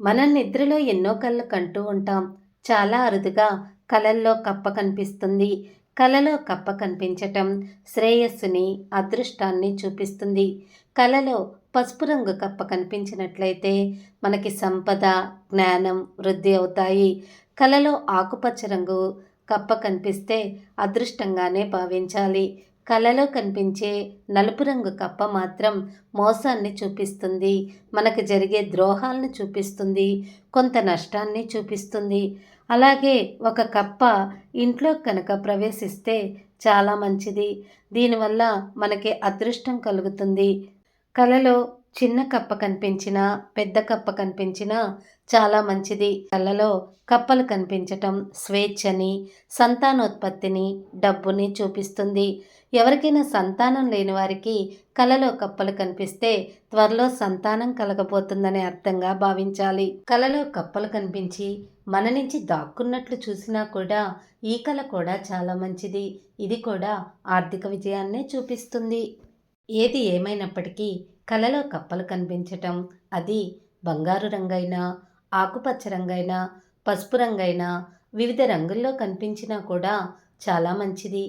మనం నిద్రలో ఎన్నో కళ్ళు కంటూ ఉంటాం. చాలా అరుదుగా కలల్లో కప్ప కనిపిస్తుంది. కలలో కప్ప కనిపించటం శ్రేయస్సుని అదృష్టాన్ని చూపిస్తుంది. కలలో పసుపు రంగు కప్ప కనిపించినట్లయితే మనకి సంపద జ్ఞానం వృద్ధి అవుతాయి. కలలో ఆకుపచ్చ రంగు కప్ప కనిపిస్తే అదృష్టంగానే భావించాలి. కలలో కనిపించే నలుపు రంగు కప్ప మాత్రం మోసాన్ని చూపిస్తుంది. మనకు జరిగే ద్రోహాలను చూపిస్తుంది. కొంత నష్టాన్ని చూపిస్తుంది. అలాగే ఒక కప్ప ఇంట్లో కనుక ప్రవేశిస్తే చాలా మంచిది. దీనివల్ల మనకి అదృష్టం కలుగుతుంది. కలలో చిన్న కప్ప కనిపించినా పెద్ద కప్ప కనిపించినా చాలా మంచిది. కళ్ళలో కప్పలు కనిపించటం స్వేచ్ఛని సంతానోత్పత్తిని డబ్బుని చూపిస్తుంది. ఎవరికైనా సంతానం లేని వారికి కలలో కప్పలు కనిపిస్తే త్వరలో సంతానం కలగబోతుందనే అర్థంగా భావించాలి. కలలో కప్పలు కనిపించి మన నుంచి దాక్కున్నట్లు చూసినా కూడా ఈ కళ కూడా చాలా మంచిది. ఇది కూడా ఆర్థిక విజయాన్నే చూపిస్తుంది. ఏది ఏమైనప్పటికీ కలలో కప్పలు కనిపించటం అది బంగారు రంగైనా ఆకుపచ్చ రంగైనా పసుపు రంగైనా వివిధ రంగుల్లో కనిపించినా కూడా చాలా మంచిది.